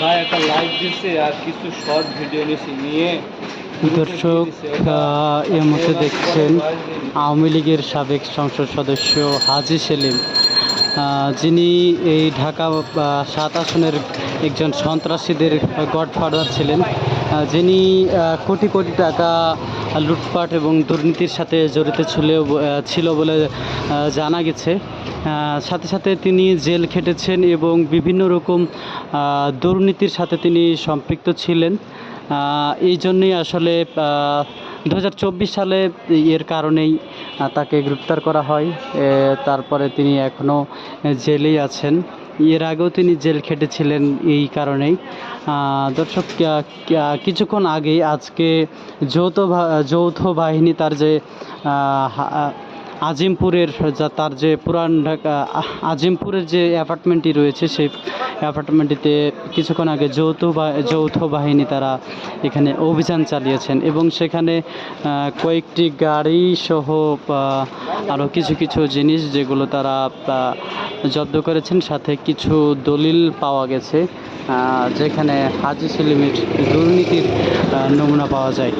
ভাই একটা লাইক দিছে আর কিছু শর্ট ভিডিও নিছি নিয়ে দর্শক এর এই মুহূর্তে দেখছেন আওয়ামী লীগের সাবেক সংসদ সদস্য হাজি সেলিম। যিনি এই ঢাকা সাত আসনের একজন সন্ত্রাসীদের গডফাদার ছিলেন। যিনি কোটি কোটি টাকা লুটপাট এবং দুর্নীতির সাথে জড়িত ছিল ছিল বলে জানা গেছে। সাথে সাথে তিনি জেল খেটেছেন এবং বিভিন্ন রকম দুর্নীতির সাথে তিনি সম্পৃক্ত ছিলেন। এই জন্যই আসলে দু হাজার চব্বিশ সালে এর কারণেই তাকে গ্রেপ্তার করা হয়। তারপরে তিনি এখনও জেলেই আছেন। এর আগেও তিনি জেল খেটেছিলেন এই কারণেই। দর্শক কিছুক্ষণ আগেই আজকে যৌথ যৌথ বাহিনী তার যে আজিমপুরের যা তার যে পুরান ঢাকা আজিমপুরের যে অ্যাপার্টমেন্টটি রয়েছে, সেই অ্যাপার্টমেন্টটিতে কিছুক্ষণ আগে যৌথ বা, যৌথ বাহিনী তারা এখানে অভিযান চালিয়েছেন এবং সেখানে কয়েকটি গাড়ি সহ আরও কিছু কিছু জিনিস যেগুলো তারা জব্দ করেছেন, সাথে কিছু দলিল পাওয়া গেছে যেখানে হাজি সেলিমের দুর্নীতির নমুনা পাওয়া যায়।